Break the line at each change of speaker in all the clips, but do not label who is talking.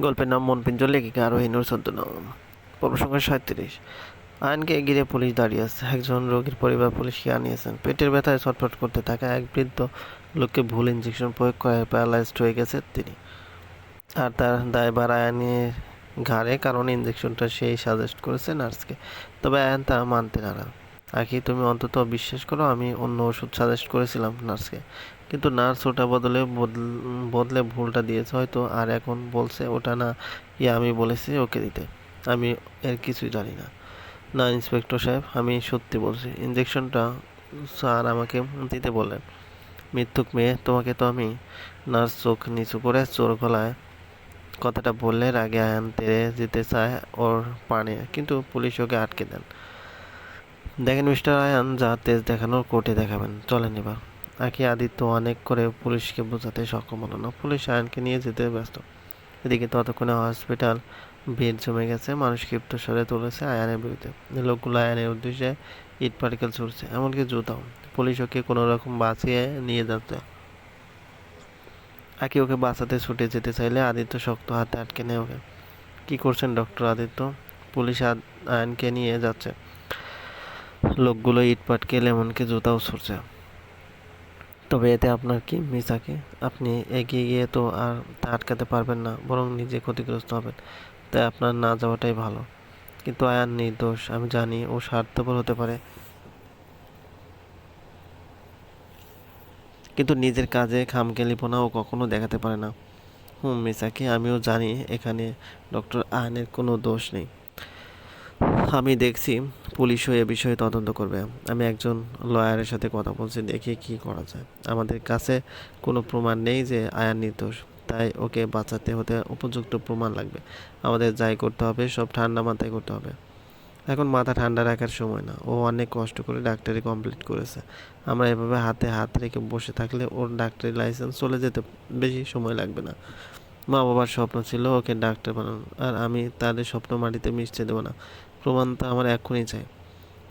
গল্পের নাম মন পিঞ্জর লেখিকা আরোহী নূর ছদ্মনাম পর্ব সংখ্যা সাঁত্রিশ। আয়নকে ঘিরে পুলিশ দাঁড়িয়ে আছে। একজন রোগীর পরিবার পুলিশকে আনিয়েছেন। পেটের ব্যথায় ছটফট করতে থাকা এক বৃদ্ধ লোককে ভুল ইঞ্জেকশন প্রয়োগ করে প্যারালাইজড হয়ে গেছে তিনি। আর তার দায়ভার আয়নের ঘাড়ে, কারণ ইঞ্জেকশনটা সেই সাজেস্ট করেছে নার্সকে। তবে আয়ন তা মানতে নারাজ। আখি তুমি অন্তত বিশ্বাস করো, আমি অন্য ওষুধ সাজেস্ট করেছিলাম নার্সকে কিন্তু নার্স ওটা বদলে বদল- ভুলটা দিয়েছে, হয়তো আর এখন বলছে ওটা না ইয়ে আমি বলেছি ওকে দিতে। আমি এর কিছুই জানি না। না ইন্সপেক্টর সাহেব, আমি সত্যি বলছি ইঞ্জেকশনটা স্যার আমাকে দিতে বললেন। মৃত্যুক মেয়ে, তোমাকে তো আমি নার্স চোখ নিচু করে চোর গলায় কথাটা বললে আগে আয়ান যেতে চায় ওর পানে। কিন্তু পুলিশ ওকে আটকে দেন। দেখেন মিস্টার আয়ান, যা তেজ দেখানোর কোর্টে দেখাবেন। চলেন এবার। আকি আদিত্য অনেক করে পুলিশকে বোঝাতে সক্ষম হলো না। পুলিশ আয়নকে নিয়ে যেতে ব্যস্ত। এদিকে ততক্ষণে হসপিটাল ভিড় জমে গেছে, মানুষ ক্ষিপ্ত স্বরে তুলেছে আয়ানের বিরুদ্ধে। লোকগুলো আয়ানের উদ্দেশ্যে ইট পার্টিকেল ছুটছে এমনকি জুতাও। পুলিশ ওকে কোনো রকম বাঁচিয়ে নিয়ে যাচ্ছে। আকি ওকে বাঁচাতে ছুটে যেতে চাইলে আদিত্য শক্ত হাতে আটকে নেয় ওকে। কী করছেন ডক্টর আদিত্য? পুলিশ আয়নকে নিয়ে যাচ্ছে। লোকগুলো ইট পাটকেল এমনকি জুতাও ছুটছে তবে এতে আপনার কি মিসাকে আপনি এগিয়ে গিয়ে তো আর তা আটকাতে পারবেন না, বরং নিজে ক্ষতিগ্রস্ত হবেন। তাই আপনার না যাওয়াটাই ভালো। কিন্তু আয়ান নির্দোষ, আমি জানি ও স্বার্থপর হতে পারে। কিন্তু নিজের কাজে খামখেয়ালিপনা ও কখনো দেখাতে পারে না। হুম মিসাকে আমিও জানি এখানে ডক্টর আয়নের কোনো দোষ নেই। আমি দেখছি পুলিশও এ বিষয়ে তদন্ত করবে। আমি একজন লয়ারের সাথে কথা বলছি, দেখি কি করা যায়। আমাদের কাছে কোনো প্রমাণ নেই যে আয়ান নির্দোষ, তাই ওকে বাঁচাতে হতে উপযুক্ত প্রমাণ লাগবে। আমাদের যাই করতে হবে, সব ঠান্ডা মাথায় করতে হবে। এখন মাথা ঠান্ডা রাখার সময় না, ও অনেক কষ্ট করে ডাক্তারি কমপ্লিট করেছে। আমরা এভাবে হাতে হাত রেখে বসে থাকলে ওর ডাক্তারি লাইসেন্স চলে যেতে বেশি সময় লাগবে না। মা বাবার স্বপ্ন ছিল ওকে ডাক্তার বানানো, আর আমি তাদের স্বপ্ন মাটিতে মিশতে দেবো না। প্রমাণটা আমার এখনই চাই।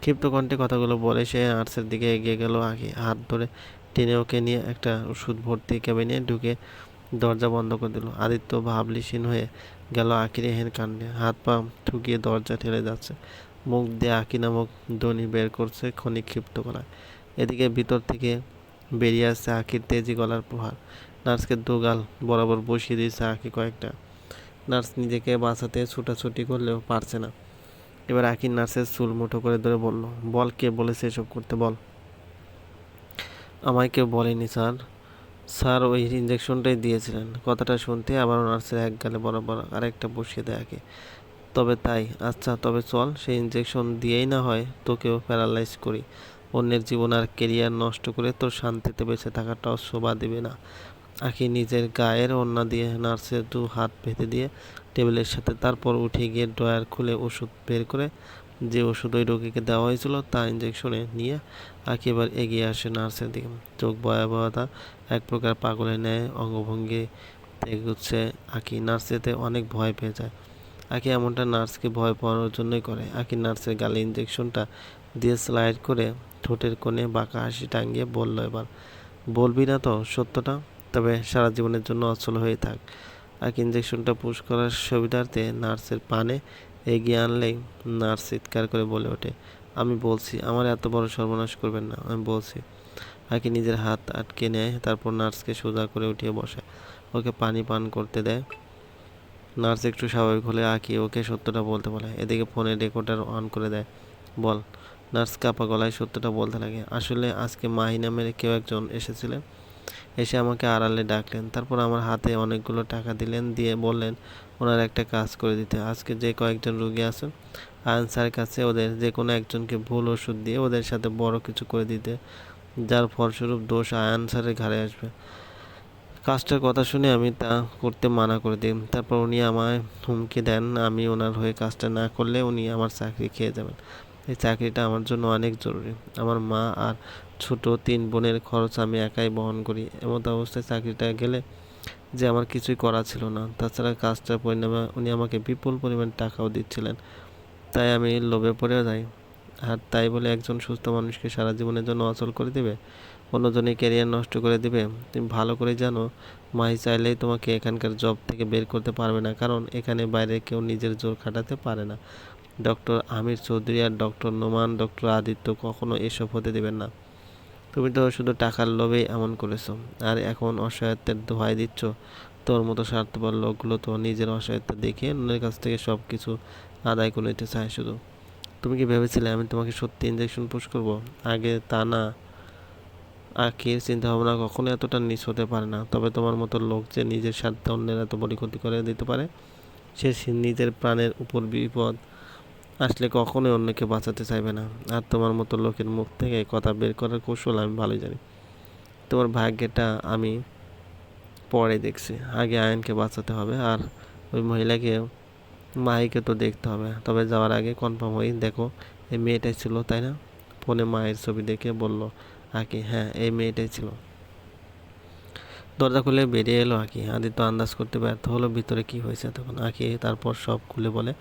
ক্ষিপ্ত কণ্ঠে কথাগুলো বলে সে নার্সের দিকে এগিয়ে গেল আগে। হাত ধরে টেনে ওকে নিয়ে একটা ওষুধ ভর্তি ক্যাবিনে ঢুকে দরজা বন্ধ করে দিল। আদিত্য ভাবলিসীন হয়ে গেল আখির এহেন কাণ্ডে। হাত পা ঠুকিয়ে দরজা ঠেলে যাচ্ছে। মুখ দিয়ে আকি নামক ধ্বনি বের করছে ক্ষণিক ক্ষিপ্ত গলায়। এদিকে ভিতর থেকে বেরিয়ে আসছে আখির তেজি গলার প্রহার। নার্সকে দুগাল বরাবর বসিয়ে দিয়েছে আঁকি কয়েকটা। নার্স নিজেকে বাঁচাতে ছুটাছুটি করলেও পারছে না। এবার আকির নার্সের চুল মুঠো করে ধরে বলল, বল কে বলেছে এসব করতে, বল। আমায় কেউ বলেনি, স্যার। স্যার ওই ইঞ্জেকশনটাই দিয়েছিলেন। কথাটা শুনতে আবার নার্সের এক গালে বরাবর আরেকটা বসিয়ে দেয় আগে তবে তাই আচ্ছা তবে চল, সেই ইঞ্জেকশন দিয়েই না হয় তোকেও প্যারালাইজ করি। অন্যের জীবন আর কেরিয়ার নষ্ট করে তোর শান্তিতে বেঁচে থাকাটাও শোভা দেবে না। আখি নিজের গায়ের ওড়না দিয়ে নার্সের দু হাত বেঁধে দিয়ে টেবিলের সাথে তারপর উঠে গিয়ে ড্রয়ার খুলে ওষুধ বের করে যে ওষুধ ওই রোগীকে দেওয়া হয়েছিল তা ইঞ্জেকশনে নিয়ে এবার এগিয়ে আসে নার্সের দিকে। চোখ ভয়াবহতা, এক প্রকার পাগলের ন্যায়, অঙ্গভঙ্গি এগুচ্ছে আখি নার্স এতে অনেক ভয় পেয়ে যায়। আখি এমনটা নার্সকে ভয় পাওয়ার জন্যই করে। আখি নার্সের গালে ইঞ্জেকশনটা দিয়ে স্লাইড করে ঠোঁটের কোণে বাঁকা হাসি টাঙ্গিয়ে বলল এবার, বলবি না তো সত্যটা? তবে সারা জীবনের জন্য অচল হয়ে থাক। আর ইঞ্জেকশনটা পুশ করার সুবিধার্থে নার্সের পানে এগিয়ে আনলেই নার্স চিৎকার করে বলে ওঠে, আমি বলছি, আমার এত বড় সর্বনাশ করবেন না, আমি বলছি। আকি নিজের হাত আটকে নেয়, তারপর নার্সকে সোজা করে উঠিয়ে বসে, ওকে পানি পান করতে দেয়। নার্স একটু স্বাভাবিক হলে আঁকি, ওকে সত্যটা বলতে বলে, এদিকে ফোনে রেকর্ডার অন করে দেয়, বল। নার্স কাপা গলায় সত্যটা বলতে লাগে, আসলে আজকে মাহি নামের কেউ একজন এসেছিলেন এসে আমাকে আড়ালে ডাকলেন। তারপর আমার হাতে অনেকগুলো টাকা দিলেন, দিয়ে বললেন, ওনার একটা কাজ করে দিতে। আজকে যে কয়েকজন রুগী আছেন আয়ন স্যারের কাছে ওদের যে কোনো একজনকে ভুল ওষুধ দিয়ে ওদের সাথে বড় কিছু করে দিতে। যার ফলস্বরূপ দোষ আয়ন স্যারের ঘাড়ে আসবে। কাজটার কথা শুনে আমি তা করতে মানা করে দিই। তারপর উনি আমায় হুমকি দেন, আমি ওনার হয়ে কাজটা না করলে উনি আমার চাকরি খেয়ে যাবেন। এই চাকরিটা আমার জন্য অনেক জরুরি। আমার মা আর ছোট তিন বোনের খরচ আমি একাই বহন করি। এমত অবস্থায় চাকরিটা গেলে যে আমার কিছুই করা ছিল না। তাছাড়া কাজটার পরিণামে উনি আমাকে বিপুল পরিমাণ টাকাও দিচ্ছিলেন। তাই আমি লোভে পড়ে যাই। আর তাই বলে একজন সুস্থ মানুষকে সারা জীবনের জন্য অচল করে দেবে? অন্যজনের ক্যারিয়ার নষ্ট করে দিবে? তুমি ভালো করে জানো, মাহি চাইলেই তোমাকে এখানকার জব থেকে বের করতে পারবে না। কারণ এখানে বাইরে কেউ নিজের জোর খাটাতে পারে না। ডক্টর আমির চৌধুরী আর ডক্টর নোমান, ডক্টর আদিত্য কখনো এসব হতে দেবেন না। তুমি তো শুধু টাকার লোভেই এমন করেছ। আর এখন অসহায়ত্বের দোহাই দিচ্ছ। তোর মতো স্বার্থপর লোকগুলো তো নিজের অসহায়ত্ব দেখিয়ে অন্যের কাছ থেকে সব কিছু আদায় করে নিতে চায় শুধু। তুমি কি ভেবেছিলে আমি তোমাকে সত্যি ইঞ্জেকশন পুশ করব? আগে তা না। আখির চিন্তা ভাবনা কখনো এতটা নিচ হতে পারে না। তবে তোমার মতো লোক যে নিজের স্বার্থে অন্যের এত বড় ক্ষতি করে দিতে পারে সে নিজের প্রাণের উপর বিপদ আসলে কখনোই অন্যকে বাঁচাতে চাইবে না। আর তোমার মতো লোকের মুখ থেকে কথা বের করার কৌশল আমি ভালোই জানি। তোমার ভাগ্যটা আমি পরে দেখছি। আগে আয়নকে বাঁচাতে হবে আর ওই মহিলাকে, মাহিকে তো দেখতে হবে। তবে যাওয়ার আগে কনফার্ম হয়ে দেখো, এই মেয়েটাই ছিল, তাই না? ফোনে মায়ের ছবি দেখে বলল, আকি হ্যাঁ এই মেয়েটাই ছিল। দরজা খুলে বেরিয়ে এলো আঁকি। আদিত্য আন্দাজ করতে ব্যর্থ হলো, ভিতরে কি হয়েছে তখন আকি তারপর সব খুলে বলে,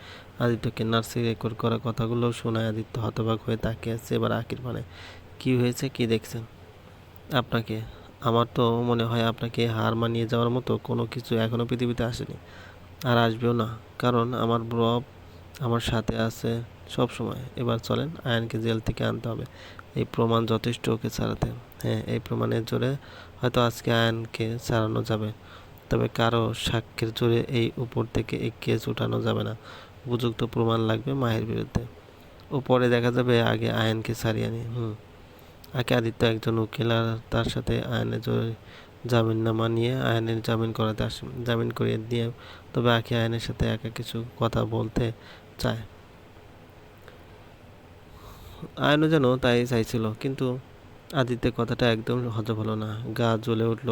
আদিত্যকে নার্সি রেকর্ড করা কথাগুলো শোনায় আদিত্য হতবাক হয়ে তাকিয়ে আছে এবার আঁকির মানে কি হয়েছে? কি দেখছেন? আপনাকে? আমার তো মনে হয় আপনাকে হার মানিয়ে যাওয়ার মতো কোনো কিছু এখনও পৃথিবীতে আসেনি। আর আসবেও না, কারণ আমার রব আমার সাথে আছে সব সময় এবার চলেন আয়নকে জেল থেকে আনতে হবে। এই প্রমাণ যথেষ্ট ওকে ছাড়াতে। হ্যাঁ এই প্রমাণের জোরে হয়তো আজকে আয়নকে ছাড়ানো যাবে। তবে কারও সাক্ষ্যের জোরে এই উপর থেকে এই কেস উঠানো যাবে না। উপযুক্ত প্রমাণ লাগবে মায়ের বিরুদ্ধে। ও পরে দেখা যাবে আগে আয়নকে ছাড়িয়ে আনি হুম। আগে আদিত্য একজন উকিল আর তার সাথে আয়নের জোরে জামিননামা নিয়ে আয়নের জামিন করাতে আসে জামিন করিয়ে দিয়ে তবে আখি আয়নের সাথে একা কিছু কথা বলতে চায়। আয়নও যেন তাই চাইছিল, কিন্তু আদিত্যের কথাটা একদম হজম হলো না। গা জ্বলে উঠল,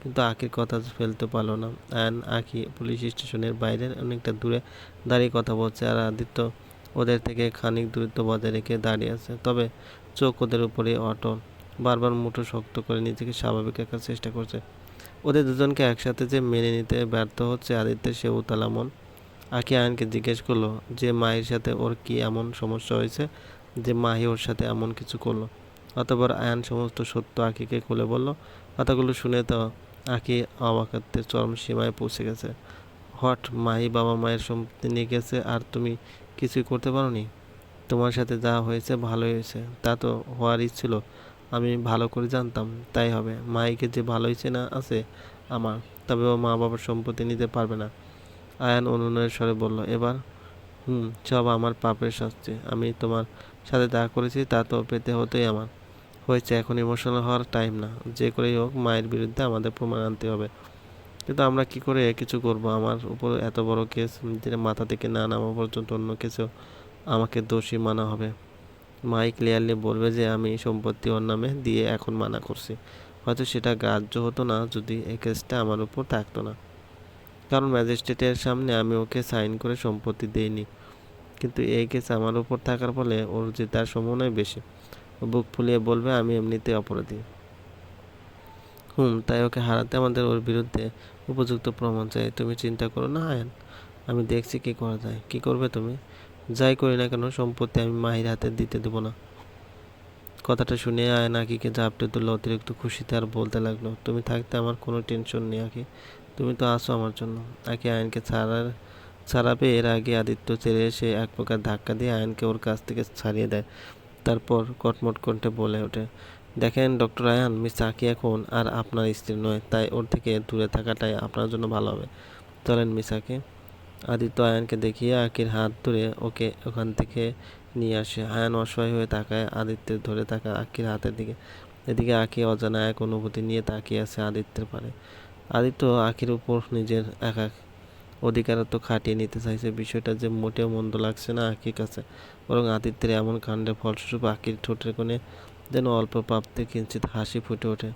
কিন্তু আখির কথা ফেলতে পারল না। আয়ন, আখি পুলিশ স্টেশনের বাইরে অনেকটা দূরে দাঁড়িয়ে কথা বলছে, আর আদিত্য ওদের থেকে খানিক দূরত্ব বজায় রেখে দাঁড়িয়ে আছে। তবে চোখ ওদের উপরে অটল। বারবার মুঠো শক্ত করে নিজেকে স্বাভাবিক রাখার চেষ্টা করছে। ওদের দুজনকে একসাথে যে মেনে নিতে ব্যর্থ হচ্ছে আদিত্যের সে উতলা মন। আখি আয়নকে জিজ্ঞেস করল, যে মায়ের সাথে ওর কি এমন সমস্যা হয়েছে? যে মাহি ওর সাথে এমন কিছু করল। অতবার আয়ান সমস্ত সত্য আখিকে খুলে বলল, কথাগুলো শুনে তো আঁকি অবাকত্বের চরম সীমায় পৌঁছে গেছে। হট মাহি বাবা মায়ের সম্পত্তি নিয়ে গেছে, আর তুমি কিছুই করতে পারোনি? তোমার সাথে যা হয়েছে ভালোই হয়েছে, তা তো হওয়ারই ছিল। আমি ভালো করে জানতাম, তাই হবে। মাইকে যে ভালোই চেনা আছে আমার তবে ও মা বাবার সম্পত্তি নিতে পারবে না। আয়ান অনুনয়ের স্বরে বলল, এবার? হুম, সব আমার পাপের শাস্তি। আমি তোমার সাথে যা করেছি, তা তো পেতে হতোই আমার। হয়েছে এখন ইমোশনাল হওয়ার টাইম না। যে করেই হোক, মায়ের বিরুদ্ধে আমাদের প্রমাণ আনতে হবে। কিন্তু আমরা কি করে কিছু করব? আমার উপর এত বড় কেস যেটা মাথা থেকে না নামা পর্যন্ত অন্য কিছু আমাকে দোষী মানা হবে। মাই ক্লিয়ারলি বলবে যে, আমি সম্পত্তি ওর নামে দিয়ে এখন মানা করছি। হয়তো সেটা গ্রাহ্য হতো না, যদি এই কেসটা আমার উপর থাকতো না। কারণ ম্যাজিস্ট্রেটের সামনে আমি ওকে সাইন করে সম্পত্তি দিইনি। কিন্তু এই কেস আমার উপর থাকার ফলে ওর জেতার সম্ভাবনাই বেশি। বুক ফুলিয়ে বলবে, আমি এমনিতে অপরাধী। হুম, তাই ওকে হারাতে আমাদের ওর বিরুদ্ধে উপযুক্ত প্রমাণ চাই। তুমি চিন্তা করো না, আয়ন। আমি দেখছি কি করা যায়। কি করবে তুমি? যাই করি না কেন, সম্পত্তি আমি মাহির হাতে দিতে দেবো না। কথাটা শুনে আয়ন আকিকে ঝাপটে তুললো অতিরিক্ত খুশিতে আর বলতে লাগল, তুমি থাকতে আমার কোনো টেনশন নেই, আকি। তুমি তো আসো আমার জন্য। আকি আয়নকে ছাড়ার ছাড়াবে, এর আগে আদিত্য ছেড়ে এসে এক প্রকার ধাক্কা দিয়ে আয়নকে ওর কাছ থেকে ছাড়িয়ে দেয়। তারপর কটমট কণ্ঠে বলে ওঠে, দেখেন ডক্টর আয়ান, মিস আকি এখন আর আপনার স্ত্রী নয়, তাই ওর থেকে দূরে থাকাটাই আপনার জন্য ভালো হবে। চলেন মিস আকি আদিত্য আয়ানকে দেখিয়ে আকির হাত ধরে ওকে ওখান থেকে নিয়ে আসে। আয়ান অসহায় হয়ে তাকায় আদিত্যের ধরে থাকা আকির হাতের দিকে। এদিকে আকি অজানা এক অনুভূতি নিয়ে তাকিয়ে আছে আদিত্যের পারে আদিত্য আখির উপর নিজের একা অধিকারত্ব খাটিয়ে নিতে চাইছে। বিষয়টা যে মোটেও মন্দ লাগছে না আখির কাছে। বরং আদিত্যের এমন কাণ্ডের ফলস্বরূপ আখির ঠোঁটের কোণে যেন অল্প প্রাপ্তে কিঞ্চিত হাসি ফুটে ওঠে।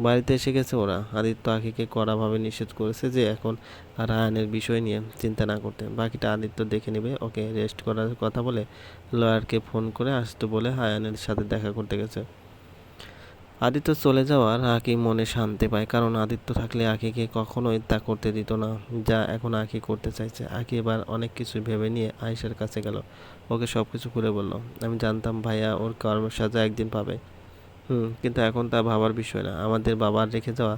বাড়িতে এসে গেছে ওরা। আদিত্য আখিকে কড়াভাবে নিষেধ করেছে যে এখন আর আয়নের বিষয় নিয়ে চিন্তা না করতে। বাকিটা আদিত্য দেখে নেবে। ওকে রেস্ট করার কথা বলে লয়ারকে ফোন করে আসতে বলে আয়নের সাথে দেখা করতে গেছে। আদিত্য চলে যাওয়ার আঁকি মনে শান্তি পায়, কারণ আদিত্য থাকলে আঁকিকে কখনোই তা করতে দিত না, যা এখন আঁকি করতে চাইছে। আঁকি এবার অনেক কিছু ভেবে নিয়ে আয়েশার কাছে গেল। ওকে সব কিছু খুলে বলল, আমি জানতাম ভাইয়া ওর কর্মের সাজা একদিন পাবে। হুম, কিন্তু এখন তা ভাবার বিষয় না। আমাদের বাবার রেখে যাওয়া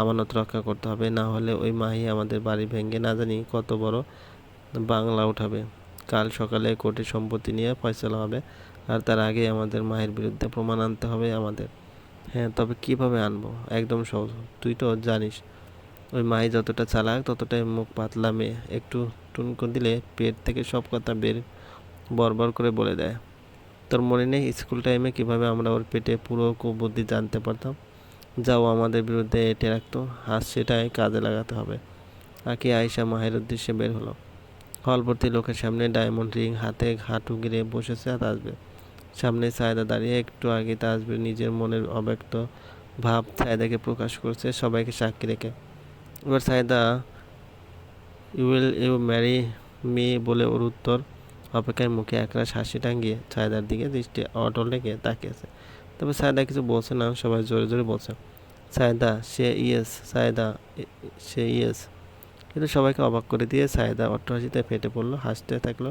আমানত রক্ষা করতে হবে, না হলে ওই মাহি আমাদের বাড়ি ভেঙে না জানি কত বড় বাংলা উঠাবে। কাল সকালে কোর্টে সম্পত্তি নিয়ে ফয়সলা হবে, আর তার আগে আমাদের মায়ের বিরুদ্ধে প্রমাণ আনতে হবে আমাদের। হ্যাঁ তবে কীভাবে আনব? একদম সহজ। তুই তো জানিস, ওই মাই যতটা চালাক ততটাই মুখ পাতলা মেয়ে। একটু টুনকো দিলে পেট থেকে সব কথা বের, বরবর করে বলে দেয়। তোর মনে নেই স্কুল টাইমে কীভাবে আমরা ওর পেটে পুরো কুবুদ্ধি জানতে পারতাম? যাও আমাদের বিরুদ্ধে এঁটে রাখতো, আজ সেটাই কাজে লাগাতে হবে। আকি আয়সা মায়ের উদ্দেশ্যে বের হলো। হল ভর্তি লোকের সামনে ডায়মন্ড রিং হাতে হাঁটু গিরে বসেছে তাজবে সামনে সায়দা দাঁড়িয়ে একটু আগে তাজবে নিজের মনের অব্যক্ত ভাব সায়দাকে প্রকাশ করছে, সবাইকে সাক্ষী রেখে। এবার Sayda will you marry me বলে ওর উত্তর অপেক্ষায় মুখে একরাশ হাসি টাঙ্গিয়ে সায়দার দিকে দৃষ্টি অটল রেখে তাকিয়েছে তবে সায়দা কিছু বলছে না, সবাই জোরে জোরে বলছে, সায়দা, সে ইয়েস, সায়দা সে ইয়েস। কিন্তু সবাইকে অবাক করে দিয়ে সায়দা অট্টহাসিতে ফেটে পড়ল, হাসতে থাকল।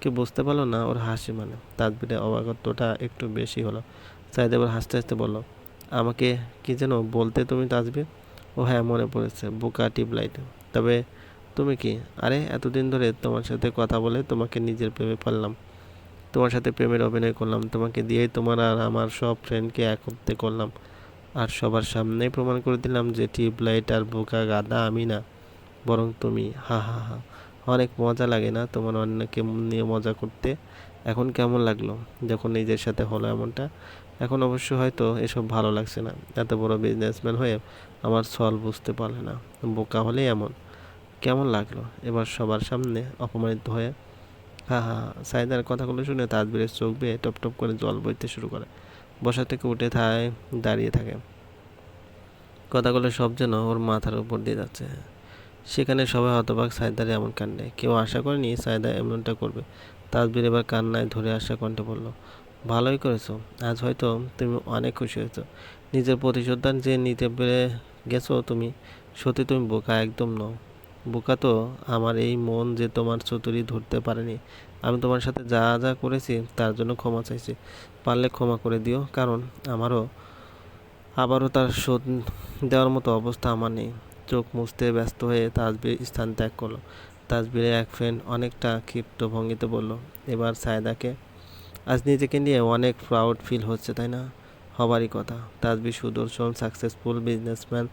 কেউ বুঝতে পারল না ওর হাসি মানে। তাজবিরে অবাকত্বটা একটু বেশি হলো। সায়দা এবার হাসতে হাসতে বলল, আমাকে কি যেন বলতে তুমি তাজবির? ও হ্যাঁ মনে পড়েছে, বোকা টিউবলাইট তবে তুমি কি? আরে, এতদিন ধরে তোমার সাথে কথা বলে তোমাকে নিজের প্রেমে পারলাম তোমার সাথে প্রেমের অভিনয় করলাম। তোমাকে দিয়েই তোমার আর আমার সব ফ্রেন্ডকে একত্রে করলাম। আর সবার সামনেই প্রমাণ করে দিলাম যে টিউবলাইট আর বোকা গাদা আমি না। বরং তুমি, হা হা হা। অনেক মজা লাগে না তোমার অন্যকে নিয়ে মজা করতে? এখন কেমন লাগল যখন নিজের সাথে হলো এমনটা? এখন অবশ্য হয়তো এসব ভালো লাগছে না। এত বড় বিজনেসম্যান হয়ে আমার সল বুঝতে পারলে না। বোকা হলেই এমন। কেমন লাগল এবার সবার সামনে অপমানিত হয়ে? হা হা। সাইদার কথাগুলো শুনে তাজবিরের চোখ বেয়ে টপ টপ করে জল বইতে শুরু করে। বসা থেকে উঠে থায়, দাঁড়িয়ে থাকে। কথাগুলো সব যেন ওর মাথার উপর দিয়ে যাচ্ছে। সেখানে সবাই হতবাক সাইদার এমন কাণ্ডে কেউ আশা করেনি সাইদা এমনটা করবে। তাজবির এবার কান্নায় ধরে আসা কণ্ঠে বলল, ভালোই করেছ। আজ হয়তো তুমি অনেক খুশি হয়েছো। নিজের প্রতিশোধদান যে নিতে পেরে গেছো তুমি, সত্যি তুমি বোকা একদম নও। বোকা তো আমার এই মন যে তোমার চতুরি ধরতে পারেনি। আমি তোমার সাথে যা যা করেছি তার জন্য ক্ষমা চাইছি। পারলে ক্ষমা করে দিও, কারণ আমারও, আবারও তার শোধ দেওয়ার মতো অবস্থা আমার নেই। চোখ মুছতে ব্যস্ত হয়ে তাজবির স্থান ত্যাগ করল। তাজবিরের এক ফ্রেন্ড অনেকটা ক্ষিপ্ত ভঙ্গিতে বলল, এবার সায়দাকে, আজ নিজেকে নিয়ে অনেক প্রাউড ফিল হচ্ছে, তাই না? হবারই কথা। তাজবি সুদর্শন সাকসেসফুল বিজনেসম্যান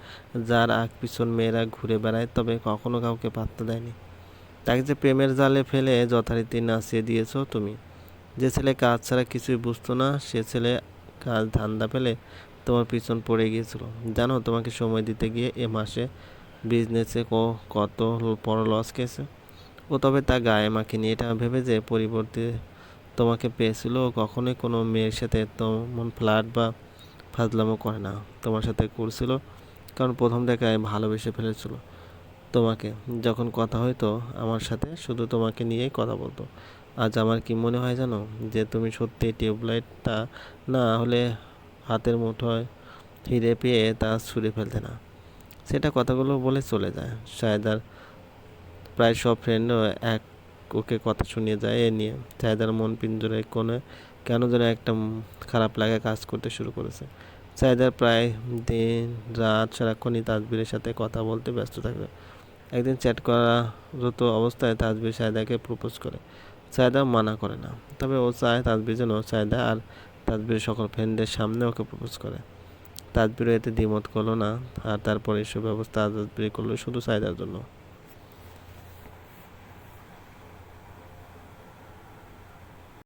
যার আগ পিছন মেয়েরা ঘুরে বেড়ায়, তবে কখনো কাউকে পাত্তা দেয়নি। তাকে যে প্রেমের জালে ফেলে যথারীতি নাচিয়ে দিয়েছ তুমি। যে ছেলে কাজ ছাড়া কিছুই বুঝতো না, সে ছেলে কাজ ধান্দা পেলে তোমার পিছন পড়ে গিয়েছিল। জানো, তোমাকে সময় দিতে গিয়ে এ মাসে বিজনেসে ক, কত বড় লস খেয়েছে। ও তবে তা গায়ে মাখিনি। এটা ভেবে যে পরিবর্তে তোমাকে পেয়েছিল, ও কখনোই কোনো মেয়ের সাথে তেমন ফ্ল্যাট বা ফাজলামো করে না। তোমার সাথে করছিল, কারণ প্রথম দেখায় ভালোবেসে ফেলেছিল তোমাকে। যখন কথা হয়তো আমার সাথে, শুধু তোমাকে নিয়েই কথা বলতো। আজ আমার কি মনে হয় জানো, যে তুমি সত্যি টিউবলাইটটা না হলে হাতের মুঠোয় হিরে পেয়ে তা ছুঁড়ে ফেলতে না। সেটা কথাগুলো বলে চলে যায়। সায়দার প্রায় সব ফ্রেন্ডও এক ওকে কথা শুনিয়ে যায়। এ নিয়ে সায়দার মন পিঞ্জরে কোণে কেন যেন একটা খারাপ লাগা কাজ করতে শুরু করেছে। সায়দার প্রায় দিন, রাত, সারাক্ষণই তাজবিরের সাথে কথা বলতে ব্যস্ত থাকবে একদিন চ্যাট করারত অবস্থায় তাজবির সায়দাকে প্রপোজ করে। সায়দা মানা করে না। তবে ও চায় তাজবির যেন সায়দা আর তাজবির সকল ফ্রেন্ডদের সামনে ওকে প্রপোজ করে। তাজবিরও এতে দ্বিমত করল না, আর তারপর এসব ব্যবস্থা তাজবির করল শুধু সাইদার জন্য।